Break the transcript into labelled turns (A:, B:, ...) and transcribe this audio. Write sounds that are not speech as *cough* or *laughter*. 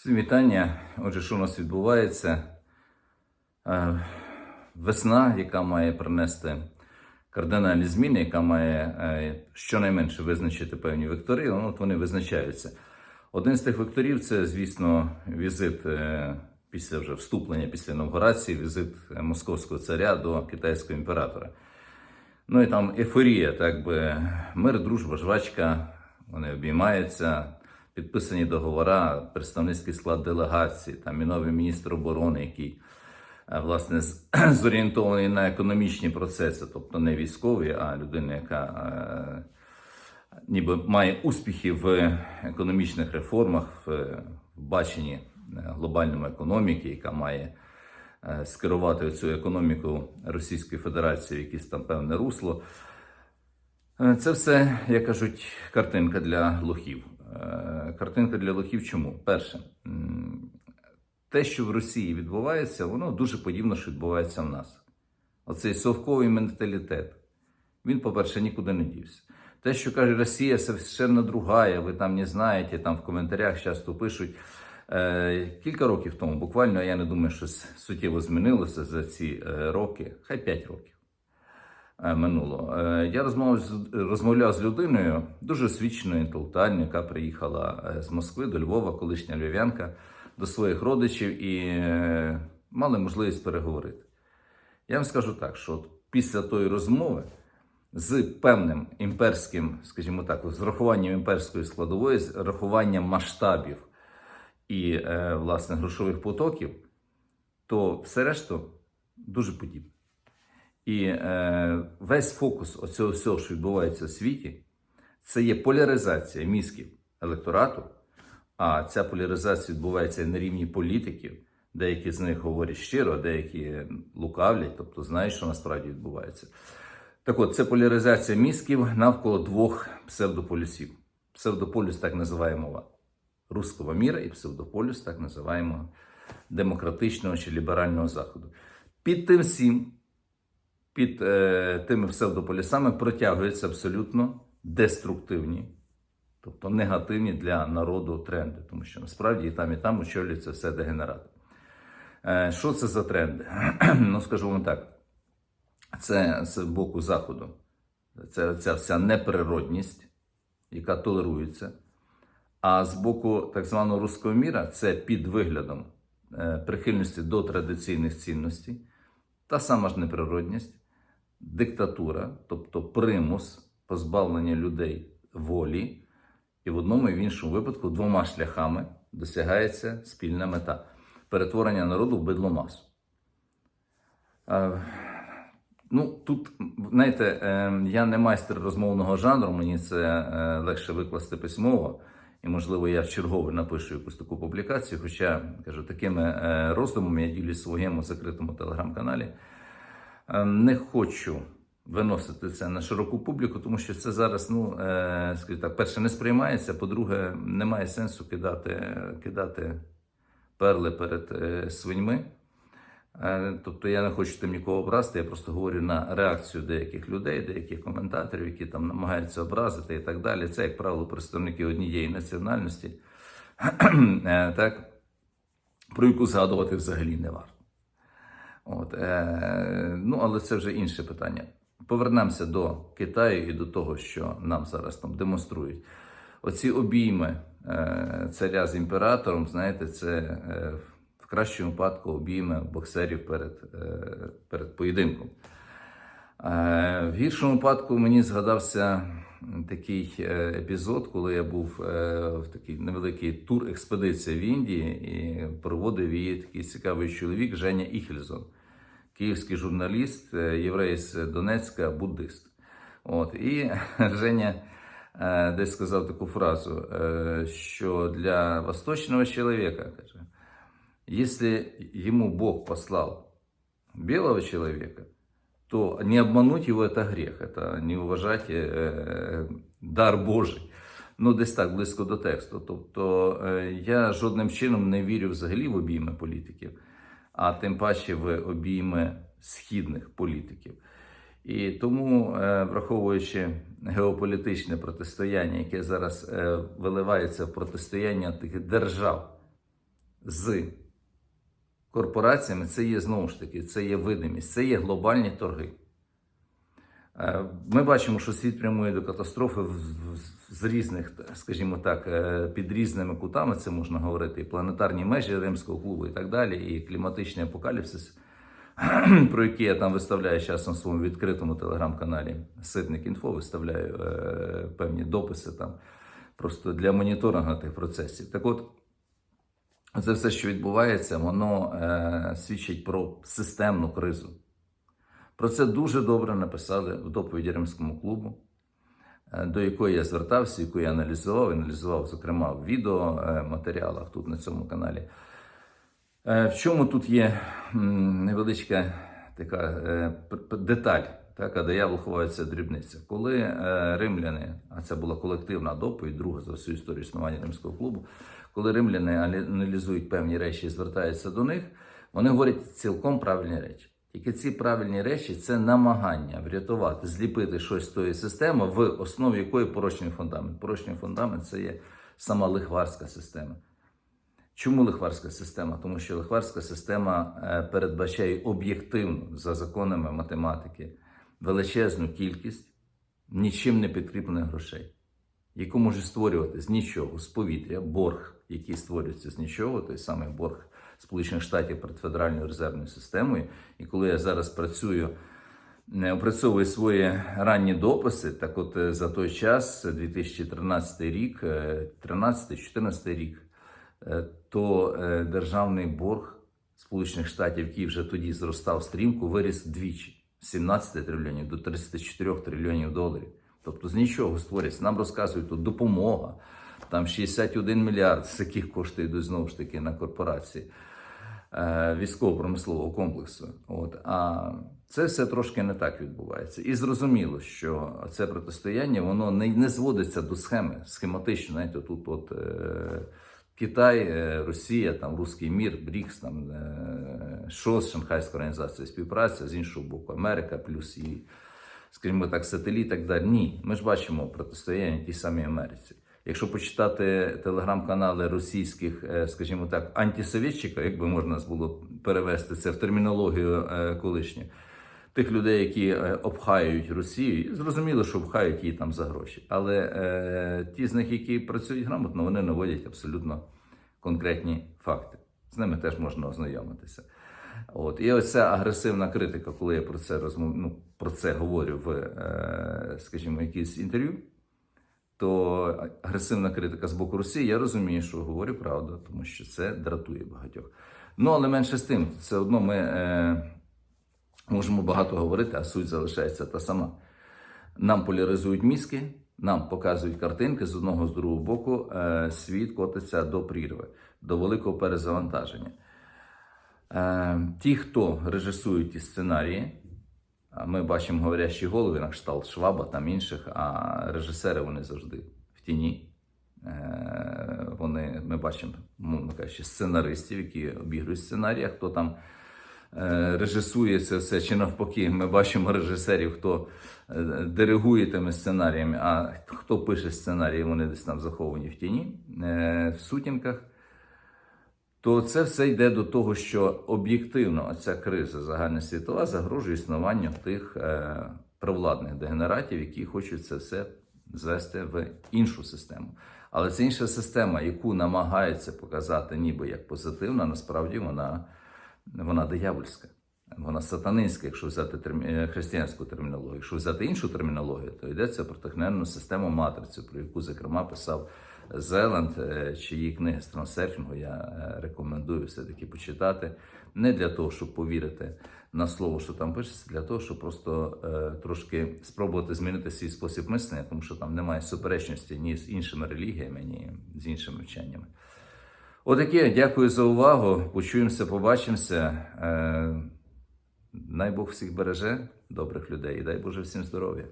A: Всім вітання. Отже, що у нас відбувається? Е, Весна, яка має принести кардинальні зміни, яка має е, щонайменше визначити певні вектори, ну, от вони визначаються. Один з тих векторів це, звісно, візит е, після вже вступлення, після інаугурації, візит московського царя до китайського імператора. Ну і там ейфорія, так би мир, дружба, жвачка, вони обіймаються, підписані договори, представницький склад делегації, там і новий міністр оборони, який е, власне *clears throat* зорієнтований на економічні процеси, тобто не військові, а людина, яка е, ніби має успіхи в економічних реформах, в, баченні е, глобальної економіки, яка має скерувати цю економіку Російської Федерації в якесь там певне русло. Це все, як кажуть, картинка для лохів. Картинка для лохів чому? Перше, те, що в Росії відбувається, воно дуже подібно, що відбувається в нас. Оцей совковий менталітет. Він, по-перше, нікуди не дівся. Те, що каже Росія, совершенно другая, ви там не знаєте, там в коментарях часто пишуть. Е, кілька років тому, буквально, я не думаю, що суттєво змінилося за ці е, роки, хай 5 років минуло. Е, Я розмовляв з, людиною, дуже освіченою, інтелектуальною, яка приїхала е, з Москви до Львова, колишня львів'янка, до своїх родичів і е, мали можливість переговорити. Я вам скажу так, що після тої розмови з певним імперським, скажімо так, з врахуванням імперської складової, з врахуванням масштабів і е, власне грошових потоків, то все решту дуже подібне. І е, весь фокус оцього всього, що відбувається у світі, це є поляризація мізків електорату. А ця поляризація відбувається на рівні політиків. Деякі з них говорять щиро, деякі лукавлять, тобто знають, що насправді відбувається. Так от, це поляризація мізків навколо двох псевдополюсів. Псевдополюс так називаємо руського міра і псевдополюс так називаємо демократичного чи ліберального заходу. Під тим всім під е, тими псевдополісами протягуються абсолютно деструктивні, тобто негативні для народу тренди, тому що насправді і там, і там очолюється все дегенерат. Е, що це за тренди? *clears throat* ну, скажу вам так, це з боку Заходу. Це ця вся неприродність, яка толерується. А з боку так званого руського міра це під виглядом е, прихильності до традиційних цінностей, та сама ж неприродність, диктатура, тобто примус позбавлення людей волі, і в одному і в іншому випадку двома шляхами досягається спільна мета перетворення народу в бидломасу. Е, Ну, тут, знаєте, е, я не майстер розмовного жанру, мені це е, легше викласти письмово, і, можливо, я вчергове напишу якусь таку публікацію. Хоча кажу, такими роздумами я ділюсь в своєму закритому телеграм-каналі. Е, Не хочу виносити це на широку публіку, тому що це зараз, ну е, скажімо так, перше, не сприймається. По-друге, немає сенсу кидати, кидати перли перед е, свиньми. Тобто я не хочу тим нікого образити, я просто говорю на реакцію деяких людей, деяких коментаторів, які там намагаються образити і так далі. Це, як правило, представники однієї національності, *clears throat* так, про яку згадувати взагалі не варто. От, е, ну, але це вже інше питання. Повернемося до Китаю і до того, що нам зараз там демонструють. Оці обійми е, царя з імператором, знаєте, це е, в кращому випадку обійми боксерів перед, е, перед поєдинком. Е, В гіршому випадку мені згадався такий е, епізод, коли я був е, в такій невеликій тур-експедиції в Індії і проводив її такий цікавий чоловік Женя Іхельзон, київський журналіст, е, єврей з Донецька, буддист. От, і *laughs* Женя десь сказав таку фразу, що для восточного чоловіка, каже, если ему Бог послал белого человека, то не обмануть его это грех, это не уважать е, дар Божий. Ну, десь так близько до тексту. Тобто е, я жодним чином не вірю взагалі в обійми політиків, а тим паче в обійми східних політиків. І тому, е, враховуючи геополітичне протистояння, яке зараз е, виливається в протистояння таких держав, з корпораціями, це є знову ж таки, це є видимість, це є глобальні торги. Е, Ми бачимо, що світ прямує до катастрофи з різних, скажімо так, е, під різними кутами, це можна говорити, і планетарні межі Римського клубу і так далі, і кліматичний апокаліпсис, *clears throat* про який я там виставляю часом в своєму відкритому телеграм-каналі Ситник Інфо, виставляю е, певні дописи там просто для моніторингу тих процесів. Так от, це все, що відбувається, воно е, свідчить про системну кризу. Про це дуже добре написали в доповіді Римському клубу, е, до якої я звертався, яку я аналізував, аналізував, зокрема, в відеоматеріалах тут на цьому каналі. Е, В чому тут є невеличка така е, деталь, так, а диявол ховається дрібниця. Коли е, римляни, а це була колективна доповідь, друга за всю історію існування римського клубу, коли римляни алі- аналізують певні речі і звертаються до них, вони говорять цілком правильні речі. Тільки ці правильні речі це намагання врятувати, зліпити щось з тої системи, в основі якої порочний фундамент. Порочний фундамент це є сама лихварська система. Чому лихварська система? Тому що лихварська система е, передбачає об'єктивно за законами математики величезну кількість нічим не підкріплених грошей, яку може створювати з нічого, з повітря, борг, який створюється з нічого, той самий борг Сполучених Штатів перед Федеральною резервною системою. І коли я зараз працюю не опрацьовую свої ранні дописи. Так, от е, за той час, е, 2013 рік, 13-14 рік, е, то е, державний борг Сполучених Штатів, який вже тоді зростав стрімко, виріс вдвічі з 17 трильйонів до 34 трильйонів доларів. Тобто з нічого створюється. Нам розказують тут допомога. Там 61 мільярд, з яких кошти йдуть знову ж таки на корпорації е, військово-промислового комплексу. От. А це все трошки не так відбувається. І зрозуміло, що це протистояння воно не, не зводиться до схеми схематично. Знаєте, тут от, е, Китай, е, Росія, там Руський мір, БРІКС, там е, ШОС, Шанхайська організація співпраця, з іншого боку, Америка, плюс і, скажімо так, сателіт і так далі. Ні, ми ж бачимо протистояння тій самій Америці. Якщо почитати телеграм-канали російських, е, скажімо так, антисовєтчиків, якби можна було перевести це в термінологію е, колишню, тих людей, які е, обхаюють Росію, зрозуміло, що обхають її там за гроші. Але е, ті з них, які працюють грамотно, вони наводять абсолютно конкретні факти. З ними теж можна ознайомитися. От. І оця агресивна критика, коли я про це розмов... ну, про це говорю в, е, скажімо, якійсь інтерв'ю, то агресивна критика з боку Росії, я розумію, що говорю правду, тому що це дратує багатьох. Ну, але менше з тим, все одно ми е, можемо багато говорити, а суть залишається та сама. Нам поляризують мізки, нам показують картинки з одного з другого боку, е, світ котиться до прірви, до великого перезавантаження. Е, ті, хто режисують ті сценарії, а ми бачимо говорящі голови на кшталт Шваба там інших, а режисери вони завжди в тіні. Е, Вони, ми бачимо, мовно кажучи, сценаристів, які обігрують сценарії, а хто там е, режисує це все, чи навпаки, ми бачимо режисерів, хто е, диригує тими сценаріями, а хто пише сценарії, вони десь там заховані в тіні, е, в сутінках то це все йде до того, що об'єктивно ця криза загальносвітова загрожує існуванню тих е, провладних дегенератів, які хочуть це все звести в іншу систему. Але це інша система, яку намагаються показати ніби як позитивна, насправді вона, вона диявольська. Вона сатанинська, якщо взяти термі... е, християнську термінологію. Якщо взяти іншу термінологію, то йдеться про техненну систему матрицю, про яку, зокрема, писав Зеланд, е, чиї книги з я е, рекомендую все-таки почитати. Не для того, щоб повірити на слово, що там пишеться, для того, щоб просто е, трошки спробувати змінити свій спосіб мислення, тому що там немає суперечності ні з іншими релігіями, ні з іншими вченнями. Отаке, дякую за увагу. Почуємося, побачимося. Е, Най Бог всіх береже, добрих людей, і дай Боже всім здоров'я.